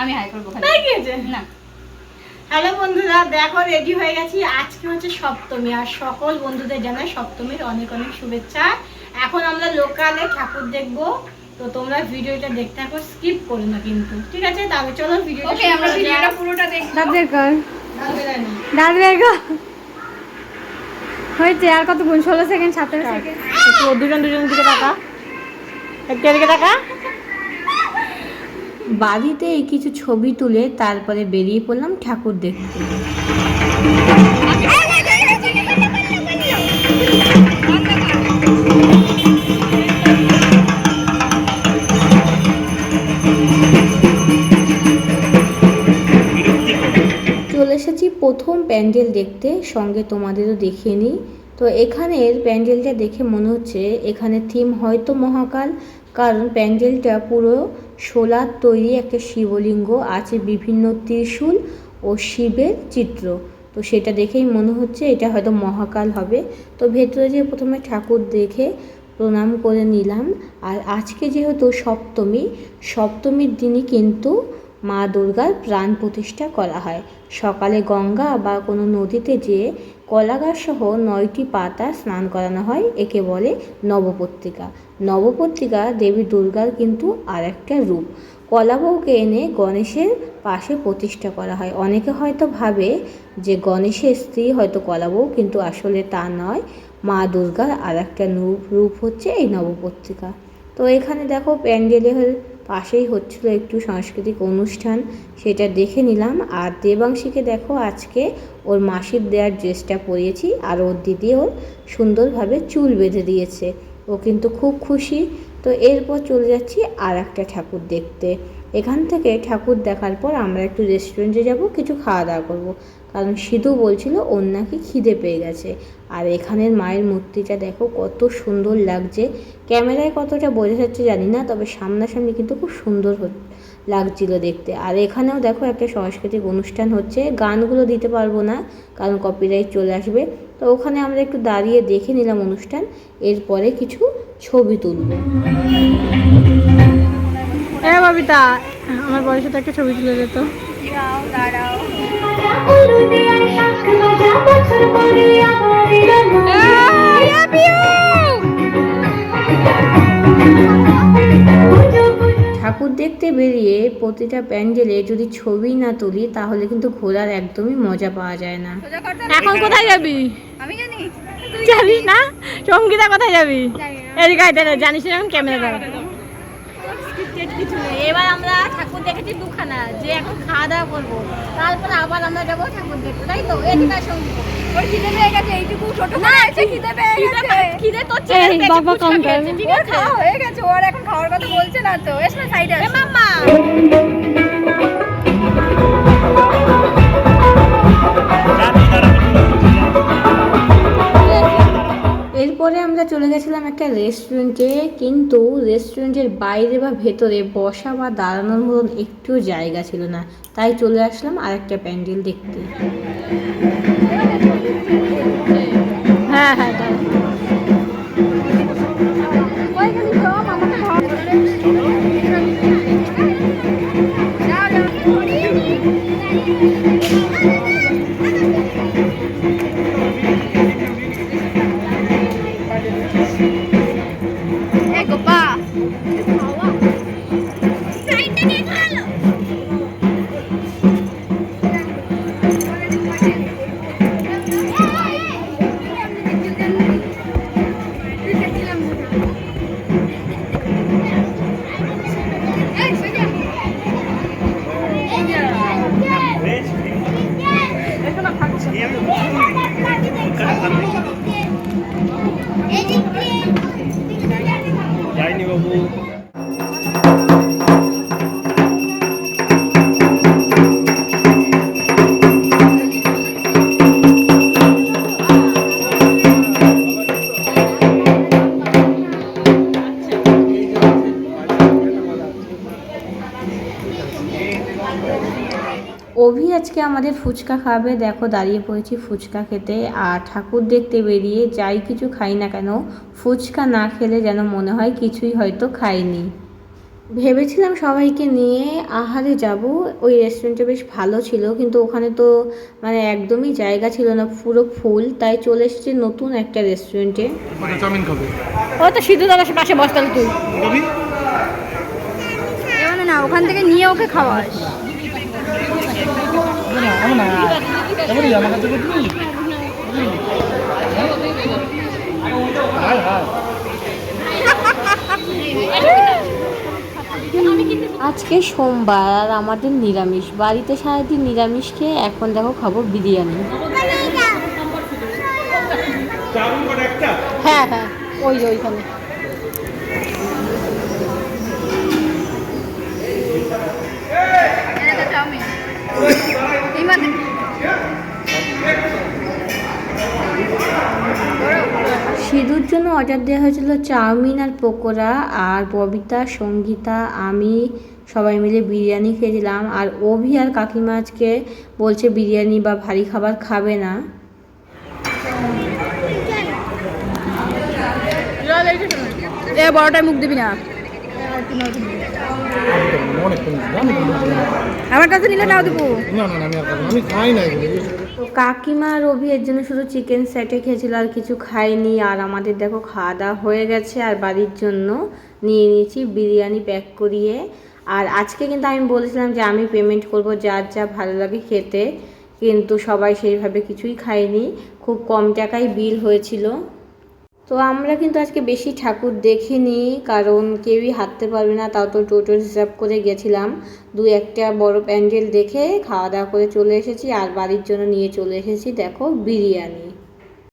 আমি হাই করব না। হ্যালো বন্ধুরা দেখো রেডি হয়ে গেছি। আজকে হচ্ছে সপ্তমী আর সকল বন্ধুদের জানাই সপ্তমীর অনেক অনেক শুভেচ্ছা। এখন আমরা লোকালে ঠাকুর দেখব। তো তোমরা ভিডিওটা দেখতে থাকো স্কিপ করো না কিন্তু। ঠিক আছে? তাহলে চলো ভিডিওটা ওকে আমরা ভিডিওটা পুরোটা দেখব। দাঁত বের কর। বের কর। হয়েছে আর কত গুণ ষোলো সেকেন্ড সতেরো সেকেন্ড একটু দুজন দুজনের দিকে টাকা একটু এদিকে টাকা বাড়িতে কিছু ছবি তুলে তারপরে বেরিয়ে পড়লাম ঠাকুর দেখতে। চলে এসেছি প্রথম প্যান্ডেল দেখতে, সঙ্গে তোমাদেরও দেখিয়ে নিই। তো এখানের প্যান্ডেলটা দেখে মনে হচ্ছে এখানে থিম হয়তো মহাকাল, কারণ প্যান্ডেলটা পুরো সোলার তৈরি একটা শিবলিঙ্গ আছে বিভিন্ন ত্রিশূল ও শিবের চিত্র। তো সেটা দেখেই মনে হচ্ছে এটা হয়তো মহাকাল হবে। তো ভেতরে যে প্রথমে ঠাকুর দেখে প্রণাম করে নিলাম। আর আজকে যেহেতু সপ্তমী, সপ্তমীর দিনই কিন্তু মা দুর্গার প্রাণ প্রতিষ্ঠা করা হয়। সকালে গঙ্গা বা কোনো নদীতে যেয়ে কলাগাছ সহ নয়টি পাতা স্নান করানো হয়, একে বলে নবপত্রিকা। নবপত্রিকা দেবী দুর্গার কিন্তু আর একটা রূপ। কলাবউকে এনে গণেশের পাশে প্রতিষ্ঠা করা হয়। অনেকে হয়তো ভাবে যে গণেশের স্ত্রী হয়তো কলাবউ কিন্তু আসলে তা নয়। মা দুর্গার আর একটা রূপ হচ্ছে এই নবপত্রিকা তো এখানে দেখো প্যান্ডেলের পাশেই হচ্ছিল একটু সাংস্কৃতিক অনুষ্ঠান, সেটা দেখে নিলাম। আর দেবাংশীকে দেখো, আজকে ওর মাসির দেওয়ার ড্রেসটা পরিয়েছি, আর ওর দিদি ওর সুন্দরভাবে চুল বেঁধে দিয়েছে। ও কিন্তু খুব খুশি। তো এরপর চলে যাচ্ছি আর একটা ঠাকুর দেখতে। এখান থেকে ঠাকুর দেখার পর আমরা একটু রেস্টুরেন্টে যাব, কিছু খাওয়া দাওয়া করব। কারণ সিধু বলছিল ওর নাকি খিদে পেয়ে গেছে। আর এখানের মায়ের মূর্তিটা দেখো কত সুন্দর লাগছে। ক্যামেরায় কতটা বোঝা যাচ্ছে জানি না, তবে সামনাসামনি কিন্তু খুব সুন্দর হচ্ছে। লাগছিল দেখতে। আর এখানেও দেখো একটা সাংস্কৃতিক অনুষ্ঠান হচ্ছে। গানগুলো দিতে পারব না কারণ কপিরাইট চলে আসবে। তো ওখানে আমরা একটু দাঁড়িয়ে দেখে নিলাম অনুষ্ঠান এরপরে কিছু ছবি তুলব। হ্যাঁ ববিতা আমার বয়সে তো একটা ছবি তুলে যেত দাঁড়াও দাঁড়াও। ঠাকুর দেখতে বেরিয়ে প্রতিটা প্যান্ডেলে যদি ছবি না তুলি তাহলে কিন্তু ঘোরার একদমই মজা পাওয়া যায় না। এখন কোথায় যাবি? আমি জানি। জানিস না? সঙ্গীতা কোথায় যাবি? এদিকে আয়, দাঁড়া, জানিস না এখন ক্যামেরা কিছু নেই। এবার আমরা ঠাকুর দেখেছি দুখানা যে এখন খাওয়া দাওয়া করব। তারপর আবার আমরা যাব ঠাকুর দেখতে তাই তো? এদিকে সঙ্গীতা। ওর খিদে পেয়ে গেছে এইটুকু ছোট করে আছে খিদে পেয়ে গেছে। খিদে তো ছেড়ে বাবা কম কর। ঠিক আছে? খাওয়া হয়ে গেছে ওর এখন খাওয়ার কথা বলছে না তো। এস না সাইডে এ মাম্মা। এরপরে আমরা চলে গেছিলাম একটা রেস্টুরেন্টে কিন্তু রেস্টুরেন্টের বাইরে বা ভেতরে বসা বা দাঁড়ানোর মতন একটু জায়গা ছিল না। তাই চলে আসলাম আরেকটা প্যান্ডেল দেখতে। অভি আজকে আমাদের ফুচকা খাবে। দেখো দাঁড়িয়ে পড়েছি ফুচকা খেতে। আর ঠাকুর দেখতে বেরিয়ে যাই কিছু খাই না কেন ফুচকা না খেলে যেন মনে হয় কিছুই হয়তো খাইনি। ভেবেছিলাম সবাইকে নিয়ে আহারে যাব। ওই রেস্টুরেন্টটা বেশ ভালো ছিল কিন্তু ওখানে তো মানে একদমই জায়গা ছিল না পুরো ফুল। তাই চলে এসেছি নতুন একটা রেস্টুরেন্টে ও তো সিধু দাদার পাশে বসতাল তুই। না ওখান থেকে নিয়ে ওকে খাওয়াস। আজকে সোমবার আর আমাদের নিরামিষ। বাড়িতে সারাদিন নিরামিষ খেয়ে এখন দেখো খাব বিরিয়ানি। হ্যাঁ হ্যাঁ ওই ওইখানে। সিঁদুর জন্য অর্ডার দেওয়া হয়েছিল চাউমিন আর পকোড়া আর ববিতা সঙ্গীতা আমি সবাই মিলে বিরিয়ানি খেয়েছিলাম। আর অভি আর কাকিমা আজকে বলছে বিরিয়ানি বা ভারী খাবার খাবে না। এ বড়টায় মুখ দিবি না। আমার কাছে নিলে নাও দেবো। না আমি খাই না কাকিমা রবি এর জন্য শুধু চিকেন সেটে খেয়েছিল আর কিছু খাইনি আর আমাদের দেখো খাওয়া দাওয়া হয়ে গেছে আর বাড়ির জন্য নিয়ে নিয়েছি বিরিয়ানি প্যাক করিয়ে। আর আজকে কিন্তু আমি বলেছিলাম যে আমি পেমেন্ট করব যার যা ভালো লাগে খেতে। কিন্তু সবাই সেইভাবে কিছুই খায়নি। খুব কম টাকায় বিল হয়েছিল। তো আমরা কিন্তু আজকে বেশি ঠাকুর দেখিনি, কারণ কেউই হাঁটতে পারবে না, তাও তো টোটো হিসাব করে গেছিলাম। দু একটা বড় প্যান্ডেল দেখে খাওয়া দাওয়া করে চলে এসেছি, আর বাড়ির জন্য নিয়ে চলে এসেছি, দেখো, বিরিয়ানি।